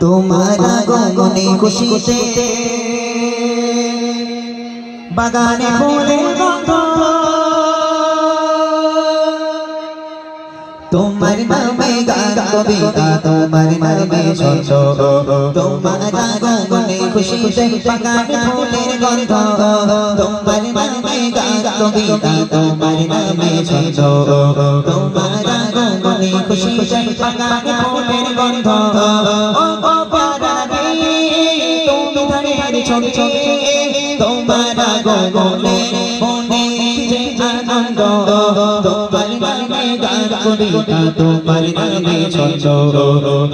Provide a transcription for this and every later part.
তোমার গগনে খুশিতে বাগানে ফুলের গন্ধ তোমার নামে গান কবিতা তোমার নামে ছন্দ তোমার গগনে খুশিতে বাগানে ফুলের গন্ধ। তোমার নামে গান কবিতা তোমার নামে ছন্দ তোমার গগনে খুশিতে বাগানে ফুলের গন্ধ। ও তুমি ধানের ছবি তোমার গগনে মনে যে আনন্দ তোমার নামে গান কবিতা তোমার নামে ছন্দ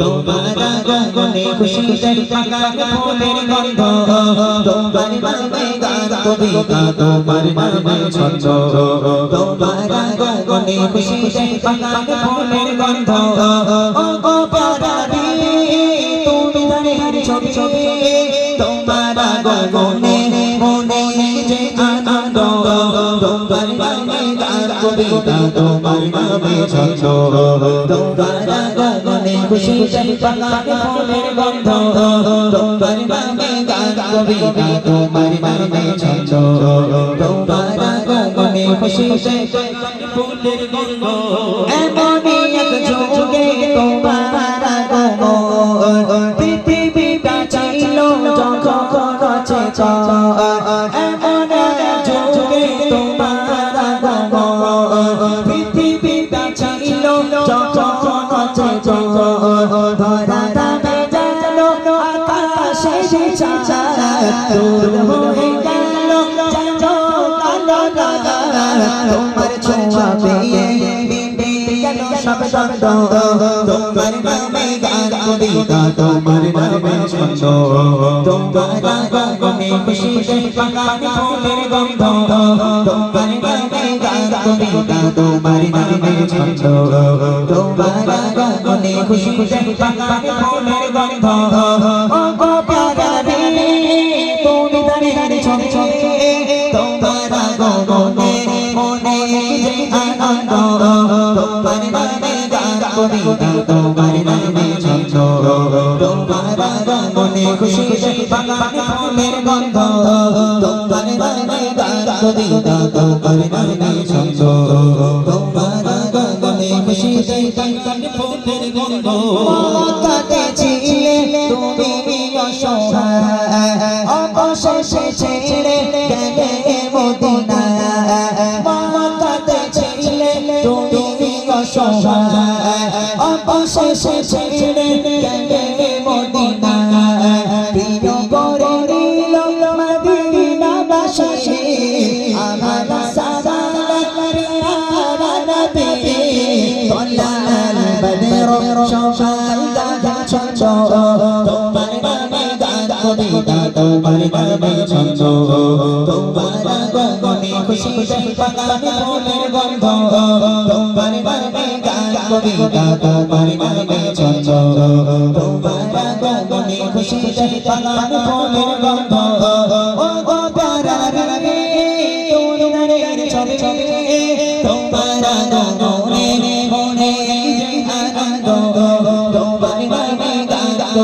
তোমার গগনে খুশিতে বাগানে ফুলের গন্ধ, তোমার নামে গান কবিতা, তোমার নামে ছন্দ, তোমার গগনে খুশিতে বাগানে ফুলের গন্ধ, ও ছবি ছবি তোমার গগনে মনে যে আনন্দ, তোমার নামে গান কবিতা, তোমার নামে ছন্দ। তোমার গগনে খুশিতে বাগানে ফুলের গন্ধ, তোমার নামে গান কবিতা, তোমার নামে ছন্দ। তোমার গগনে খুশিতে বাগানে ফুলের গন্ধ। যখন এমন এক তোমার গগন ছিল চাঁদ দূর হয়ে গেল তোমার ছোঁয়া পেয়ে গেল সব শব্দ তোমার নামে গান কবিতা তোমার নামে ছন্দ, তোমার গগনে খুশিতে বাগানে ফুলের গন্ধ, তোমার গান কবিতা তোমার নামে ছন্দ, তোমার গগনে খুশিতে বাগানে ফুলের গন্ধ। ও গো প্যারা রে, তুমি দাঁড়িয়ে ছবি ছবি তোমার গগনে মনে যে আনন্দ, তোমার গান কবিতা কবিতা তোমার নামে ছন্দ তোমার গগনে খুশিতে বাগানে ফুলের গন্ধ মক্কাতে ছিলে তুমি অসহায়। অবশেষে ছেড়ে গেলে মদিনা মক্কাতে ছিলে তুমি অসহায় অবশেষে ছেড়ে গেলে খুশিতে বাগানে ফুলের গন্ধ ও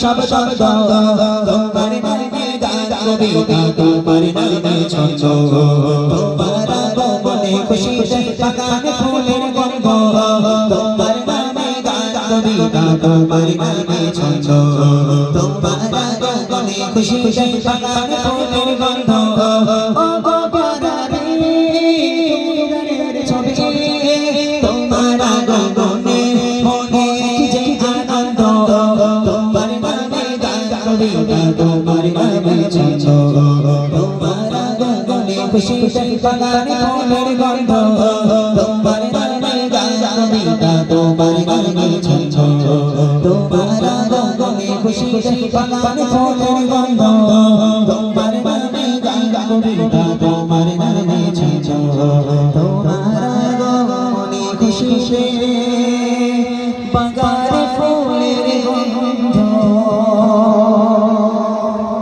সব শব্দ তোমার নামে গান কবিতা তোমার নামে ছন্দ তোমার গগনে খুশিতে বাগানে ফুলের গন্ধ তোমার নামে গান কবিতা তোমার নামে ছন্দ তোমার গগনে খুশিতে বাগানে ফুলের গন্ধ কবিতা তোমার গানে ছন্দ তোমার গানে খুশিতে বাগানে ফুলের গন্ধ। তোমার গানে কবিতা তোমার গানে ছন্দ তোমার গানে খুশিতে বাগানে ফুলের গন্ধ। তোমার গানে কবিতা তোমার গানে ছন্দ